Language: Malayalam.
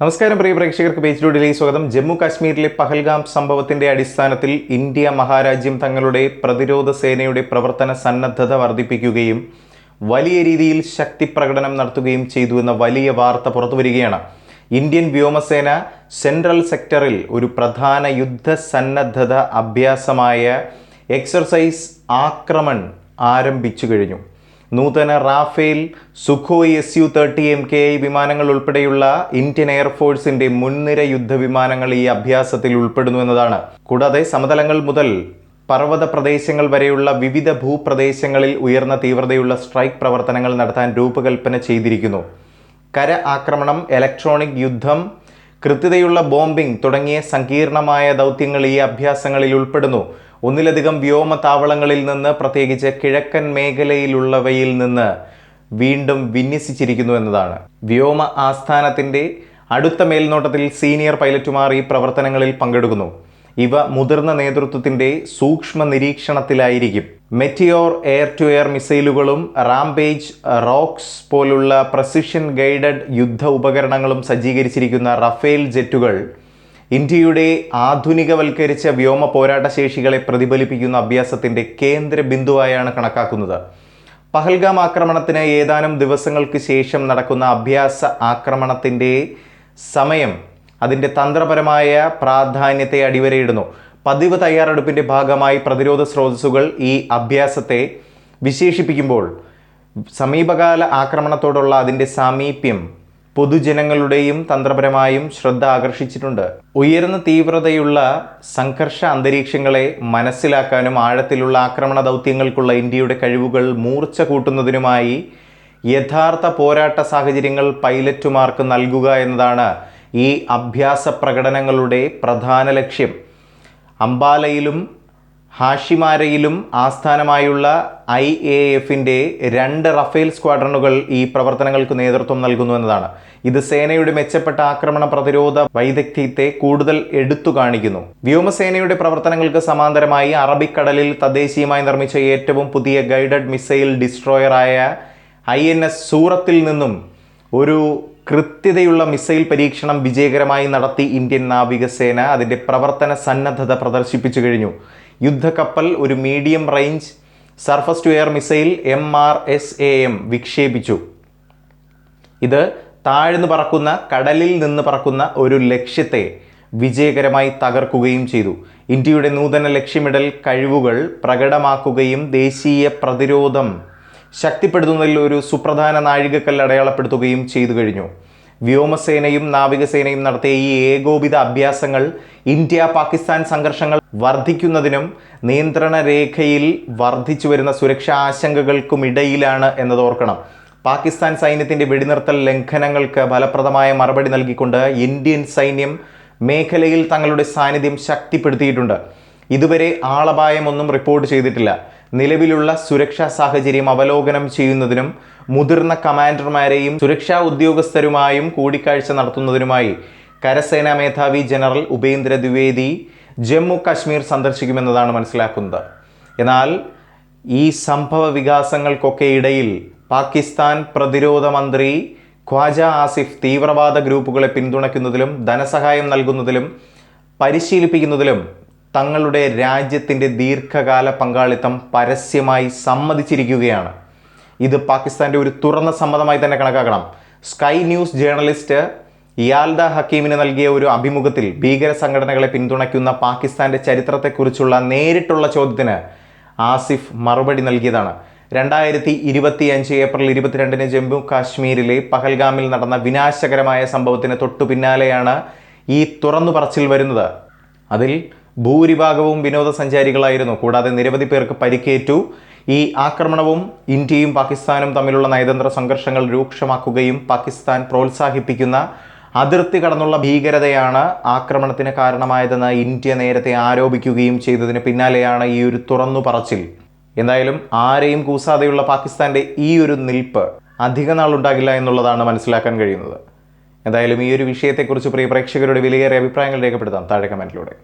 നമസ്കാരം പ്രിയ പ്രേക്ഷകർക്ക് പേജ് ഡോഡിലേക്ക് സ്വാഗതം. ജമ്മു കാശ്മീരിലെ പഹൽഗാം സംഭവത്തിന്റെ അടിസ്ഥാനത്തിൽ ഇന്ത്യ മഹാരാജ്യം തങ്ങളുടെ പ്രതിരോധ സേനയുടെ പ്രവർത്തന സന്നദ്ധത വർദ്ധിപ്പിക്കുകയും വലിയ രീതിയിൽ ശക്തി പ്രകടനം നടത്തുകയും ചെയ്തു എന്ന വലിയ വാർത്ത പുറത്തുവരികയാണ്. ഇന്ത്യൻ വ്യോമസേന സെൻട്രൽ സെക്ടറിൽ ഒരു പ്രധാന യുദ്ധ സന്നദ്ധത അഭ്യാസമായ എക്സർസൈസ് ആക്രമൺ ആരംഭിച്ചു കഴിഞ്ഞു. നൂതന Rafale Sukhoi S U thirty M K I വിമാനങ്ങൾ ഉൾപ്പെടെയുള്ള ഇന്ത്യൻ എയർഫോഴ്സിന്റെ മുൻനിര യുദ്ധവിമാനങ്ങൾ ഈ അഭ്യാസത്തിൽ ഉൾപ്പെടുന്നു എന്നതാണ്. കൂടാതെ സമതലങ്ങൾ മുതൽ പർവത പ്രദേശങ്ങൾ വരെയുള്ള വിവിധ ഭൂപ്രദേശങ്ങളിൽ ഉയർന്ന തീവ്രതയുള്ള സ്ട്രൈക്ക് പ്രവർത്തനങ്ങൾ നടത്താൻ രൂപകൽപ്പന ചെയ്തിരിക്കുന്നു. കര ആക്രമണം ഇലക്ട്രോണിക് യുദ്ധം കൃത്യതയുള്ള ബോംബിംഗ് തുടങ്ങിയ സങ്കീർണമായ ദൗത്യങ്ങൾ ഈ അഭ്യാസങ്ങളിൽ ഉൾപ്പെടുന്നു. ഒന്നിലധികം വ്യോമ താവളങ്ങളിൽ നിന്ന് പ്രത്യേകിച്ച് കിഴക്കൻ മേഖലയിലുള്ളവയിൽ നിന്ന് വീണ്ടും വിന്യസിച്ചിരിക്കുന്നു എന്നതാണ്. വ്യോമ ആസ്ഥാനത്തിന്റെ അടുത്ത മേൽനോട്ടത്തിൽ സീനിയർ പൈലറ്റുമാർ ഈ പ്രവർത്തനങ്ങളിൽ പങ്കെടുക്കുന്നു. ഇവ മുതിർന്ന നേതൃത്വത്തിന്റെ സൂക്ഷ്മ നിരീക്ഷണത്തിലായിരിക്കും. മെറ്റിയോർ എയർ ടു എയർ മിസൈലുകളും റാംബേജ് റോക്സ് പോലുള്ള പ്രസിഷൻ ഗൈഡഡ് യുദ്ധ ഉപകരണങ്ങളും സജ്ജീകരിച്ചിരിക്കുന്ന റഫേൽ ജെറ്റുകൾ ഇന്ത്യയുടെ ആധുനികവൽക്കരിച്ച വ്യോമ പോരാട്ട ശേഷികളെ പ്രതിഫലിപ്പിക്കുന്ന അഭ്യാസത്തിന്റെ കേന്ദ്ര ബിന്ദുവായാണ് കണക്കാക്കുന്നത്. പഹൽഗാം ആക്രമണത്തിന് ഏതാനും ദിവസങ്ങൾക്ക് ശേഷം നടക്കുന്ന അഭ്യാസ ആക്രമണത്തിന്റെ സമയം അതിന്റെ തന്ത്രപരമായ പ്രാധാന്യത്തെ അടിവരയിടുന്നു. പതിവ് തയ്യാറെടുപ്പിന്റെ ഭാഗമായി പ്രതിരോധ സ്രോതസ്സുകൾ ഈ അഭ്യാസത്തെ വിശേഷിപ്പിക്കുമ്പോൾ സമീപകാല ആക്രമണത്തോടുള്ള അതിന്റെ സാമീപ്യം പൊതുജനങ്ങളുടെയും തന്ത്രപരമായും ശ്രദ്ധ ആകർഷിച്ചിട്ടുണ്ട്. ഉയർന്ന തീവ്രതയുള്ള സംഘർഷ അന്തരീക്ഷങ്ങളെ മനസ്സിലാക്കാനും ആഴത്തിലുള്ള ആക്രമണ ദൗത്യങ്ങൾക്കുള്ള ഇന്ത്യയുടെ കഴിവുകൾ മൂർച്ച കൂട്ടുന്നതിനുമായി യഥാർത്ഥ പോരാട്ട സാഹചര്യങ്ങൾ പൈലറ്റുമാർക്ക് നൽകുക എന്നതാണ് ഈ അഭ്യാസ പ്രകടനങ്ങളുടെ പ്രധാന ലക്ഷ്യം. അംബാലയിലും ഹാഷിമാരയിലും ആസ്ഥാനമായുള്ള ഐ എ എഫിന്റെ രണ്ട് റഫേൽ സ്ക്വാഡ്രണുകൾ ഈ പ്രവർത്തനങ്ങൾക്ക് നേതൃത്വം നൽകുന്നു എന്നതാണ്. ഇത് സേനയുടെ മെച്ചപ്പെട്ട ആക്രമണ പ്രതിരോധ വൈദഗ്ധ്യത്തെ കൂടുതൽ എടുത്തു കാണിക്കുന്നു. വ്യോമസേനയുടെ പ്രവർത്തനങ്ങൾക്ക് സമാന്തരമായി അറബിക്കടലിൽ തദ്ദേശീയമായി നിർമ്മിച്ച ഏറ്റവും പുതിയ ഗൈഡഡ് മിസൈൽ ഡിസ്ട്രോയറായ ഐ എൻ എസ് സൂറത്തിൽ നിന്നും ഒരു കൃത്യതയുള്ള മിസൈൽ പരീക്ഷണം വിജയകരമായി നടത്തി ഇന്ത്യൻ നാവികസേന അതിന്റെ പ്രവർത്തന സന്നദ്ധത പ്രദർശിപ്പിച്ചു കഴിഞ്ഞു. യുദ്ധക്കപ്പൽ ഒരു medium range surface to air missile M R S A M വിക്ഷേപിച്ചു. ഇത് താഴ്ന്നു പറക്കുന്ന കടലിൽ നിന്ന് പറക്കുന്ന ഒരു ലക്ഷ്യത്തെ വിജയകരമായി തകർക്കുകയും ചെയ്തു. ഇന്ത്യയുടെ നൂതന ലക്ഷ്യമിടൽ കഴിവുകൾ പ്രകടമാക്കുകയും ദേശീയ പ്രതിരോധം ശക്തിപ്പെടുത്തുന്നതിൽ ഒരു സുപ്രധാന നാഴികക്കല്ല് അടയാളപ്പെടുത്തുകയും ചെയ്തു കഴിഞ്ഞു. വ്യോമസേനയും നാവികസേനയും നടത്തിയ ഈ ഏകോപിത അഭ്യാസങ്ങൾ ഇന്ത്യ പാകിസ്ഥാൻ സംഘർഷങ്ങൾ വർദ്ധിക്കുന്നതിനും നിയന്ത്രണ രേഖയിൽ വർദ്ധിച്ചു വരുന്ന സുരക്ഷാ ആശങ്കകൾക്കുമിടയിലാണ് എന്നത് ഓർക്കണം. പാകിസ്ഥാൻ സൈന്യത്തിന്റെ വെടിനിർത്തൽ ലംഘനങ്ങൾക്ക് ഫലപ്രദമായ മറുപടി നൽകിക്കൊണ്ട് ഇന്ത്യൻ സൈന്യം മേഖലയിൽ തങ്ങളുടെ സാന്നിധ്യം ശക്തിപ്പെടുത്തിയിട്ടുണ്ട്. ഇതുവരെ ആളപായമൊന്നും റിപ്പോർട്ട് ചെയ്തിട്ടില്ല. നിലവിലുള്ള സുരക്ഷാ സാഹചര്യം അവലോകനം ചെയ്യുന്നതിനും മുതിർന്ന കമാൻഡർമാരെയും സുരക്ഷാ ഉദ്യോഗസ്ഥരുമായും കൂടിക്കാഴ്ച നടത്തുന്നതിനുമായി കരസേനാ മേധാവി ജനറൽ ഉപേന്ദ്ര ദ്വിവേദി ജമ്മു കാശ്മീർ സന്ദർശിക്കുമെന്നതാണ് മനസ്സിലാക്കുന്നത്. എന്നാൽ ഈ സംഭവ വികാസങ്ങൾക്കൊക്കെ ഇടയിൽ പാകിസ്ഥാൻ പ്രതിരോധ മന്ത്രി ഖ്വാജ ആസിഫ് തീവ്രവാദ ഗ്രൂപ്പുകളെ പിന്തുണയ്ക്കുന്നതിലും ധനസഹായം നൽകുന്നതിലും പരിശീലിപ്പിക്കുന്നതിലും തങ്ങളുടെ രാജ്യത്തിന്റെ ദീർഘകാല പങ്കാളിത്തം പരസ്യമായി സമ്മതിച്ചിരിക്കുകയാണ്. ഇത് പാകിസ്ഥാന്റെ ഒരു തുറന്ന സമ്മതമായി തന്നെ കണക്കാക്കണം. സ്കൈ ന്യൂസ് ജേർണലിസ്റ്റ് ഇയാൽദ ഹക്കീമിന് നൽകിയ ഒരു അഭിമുഖത്തിൽ ഭീകര സംഘടനകളെ പിന്തുണയ്ക്കുന്ന പാകിസ്ഥാന്റെ ചരിത്രത്തെക്കുറിച്ചുള്ള നേരിട്ടുള്ള ചോദ്യത്തിന് ആസിഫ് മറുപടി നൽകിയതാണ്. രണ്ടായിരത്തി ഇരുപത്തി അഞ്ച് ഏപ്രിൽ ഇരുപത്തിരണ്ടിന് ജമ്മു കാശ്മീരിലെ പഹൽഗാമിൽ നടന്ന വിനാശകരമായ സംഭവത്തിന് തൊട്ടു പിന്നാലെയാണ് ഈ തുറന്നു പറച്ചിൽ വരുന്നത്. അതിൽ ഭൂരിഭാഗവും വിനോദസഞ്ചാരികളായിരുന്നു. കൂടാതെ നിരവധി പേർക്ക് പരിക്കേറ്റു. ഈ ആക്രമണവും ഇന്ത്യയും പാകിസ്ഥാനും തമ്മിലുള്ള നയതന്ത്ര സംഘർഷങ്ങൾ രൂക്ഷമാക്കുകയും പാകിസ്ഥാൻ പ്രോത്സാഹിപ്പിക്കുന്ന അതിർത്തി കടന്നുള്ള ഭീകരതയാണ് ആക്രമണത്തിന് കാരണമായതെന്ന് ഇന്ത്യ നേരത്തെ ആരോപിക്കുകയും ചെയ്തതിന് പിന്നാലെയാണ് ഈ ഒരു തുറന്നു പറച്ചിൽ. എന്തായാലും ആരെയും കൂസാതെയുള്ള പാകിസ്ഥാന്റെ ഈ ഒരു നിൽപ്പ് അധിക നാളുണ്ടാകില്ല എന്നുള്ളതാണ് മനസ്സിലാക്കാൻ കഴിയുന്നത്. എന്തായാലും ഈ ഒരു വിഷയത്തെക്കുറിച്ച് പ്രിയ പ്രേക്ഷകരുടെ വിലയേറിയ അഭിപ്രായങ്ങൾ രേഖപ്പെടുത്താം. താഴെ കമന്റിലൂടെ